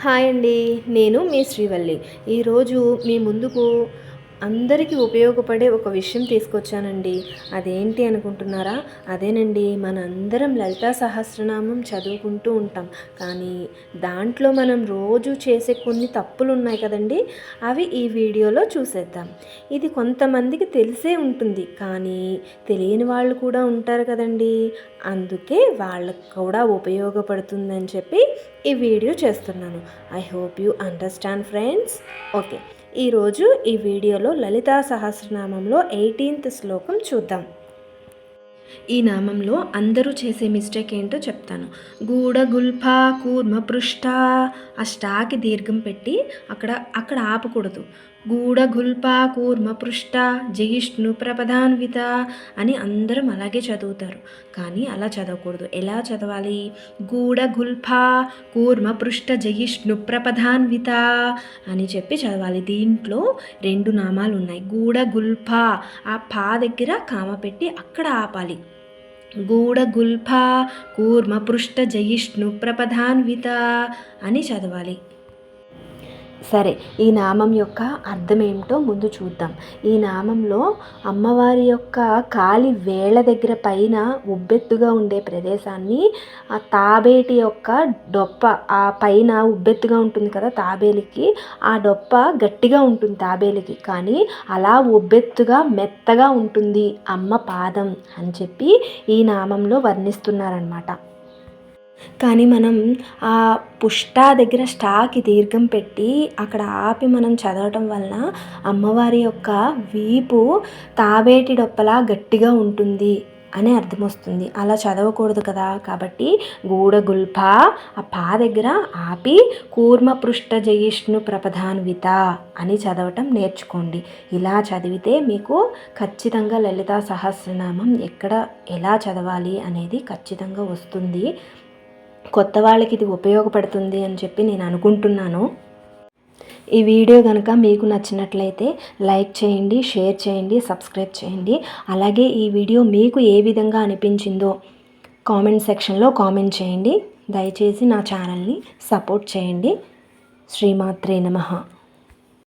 Hi అండి. నేను మీ శ్రీవల్లి. ఈరోజు మీ ముందుకు అందరికీ ఉపయోగపడే ఒక విషయం తీసుకొచ్చానండి. అదేంటి అనుకుంటున్నారా? అదేనండి మనందరం లలితా సహస్రనామం చదువుకుంటూ ఉంటాం. కానీ దాంట్లో మనం రోజు చేసే కొన్ని తప్పులు ఉన్నాయి కదండి? అవి ఈ వీడియోలో చూసేద్దాం. ఇది కొంతమందికి తెలిసే ఉంటుంది. కానీ తెలియని వాళ్ళు కూడా ఉంటారు కదండి. అందుకే వాళ్ళకు కూడా ఉపయోగపడుతుందని చెప్పి ఈ వీడియో చేస్తున్నాను. I hope you understand friends. Okay. ఈరోజు ఈ వీడియోలో లలితా సహస్రనామంలో ఎయిటీన్త్ శ్లోకం చూద్దాం. ఈ నామంలో అందరూ చేసే మిస్టేక్ ఏంటో చెప్తాను. గూడ గుల్ఫ కూర్మ పృష్ఠ ఆ స్టాకి దీర్ఘం పెట్టి అక్కడ అక్కడ ఆపకూడదు. గూడ గుల్ప కూర్మ పృష్ఠ జయిష్ణు ప్రపధాన్విత అని అందరం అలాగే చదువుతారు. కానీ అలా చదవకూడదు. ఎలా చదవాలి? గూడ గుల్ఫ కూర్మ పృష్ఠ జయిష్ణు ప్రపధాన్విత అని చెప్పి చదవాలి. దీంట్లో రెండు నామాలు ఉన్నాయి. గూడ గుల్ఫ ఆ పా దగ్గర కామ పెట్టి అక్కడ ఆపాలి. గూఢగుల్ఫా కూర్మపృష్ఠ జయిష్ణు ప్రపధాన్విత అని చదవాలి. సరే ఈ నామం యొక్క అర్థం ఏమిటో ముందు చూద్దాం. ఈ నామంలో అమ్మవారి యొక్క కాలి వేళ్ళ దగ్గర పైన ఉబ్బెత్తుగా ఉండే ప్రదేశాన్ని ఆ తాబేటి యొక్క డొప్ప ఆ పైన ఉబ్బెత్తుగా ఉంటుంది కదా తాబేలికి ఆ డొప్ప గట్టిగా ఉంటుంది తాబేలికి. కానీ అలా ఉబ్బెత్తుగా మెత్తగా ఉంటుంది అమ్మ పాదం అని చెప్పి ఈ నామంలో వర్ణిస్తున్నారనమాట కానీ మనం ఆ పుష్టా దగ్గర స్టాకి దీర్ఘం పెట్టి అక్కడ ఆపి మనం చదవటం వలన అమ్మవారి యొక్క వీపు తాబేటి డొప్పలా గట్టిగా ఉంటుంది అని అర్థం వస్తుంది. అలా చదవకూడదు కదా. కాబట్టి గూడగుల్ప ఆ పా దగ్గర ఆపి కూర్మ పృష్ఠ జయిష్ణు ప్రపధాన్విత అని చదవటం నేర్చుకోండి. ఇలా చదివితే మీకు ఖచ్చితంగా లలితా సహస్రనామం ఎక్కడ ఎలా చదవాలి అనేది ఖచ్చితంగా వస్తుంది. కొత్త వాళ్ళకి ఇది ఉపయోగపడుతుంది అని చెప్పి నేను అనుకుంటున్నాను. ఈ వీడియో కనుక మీకు నచ్చినట్లయితే లైక్ చేయండి షేర్ చేయండి సబ్స్క్రైబ్ చేయండి. అలాగే ఈ వీడియో మీకు ఏ విధంగా అనిపించిందో కామెంట్ సెక్షన్లో కామెంట్ చేయండి. దయచేసి నా ఛానల్ని సపోర్ట్ చేయండి. శ్రీమాత్రే నమః.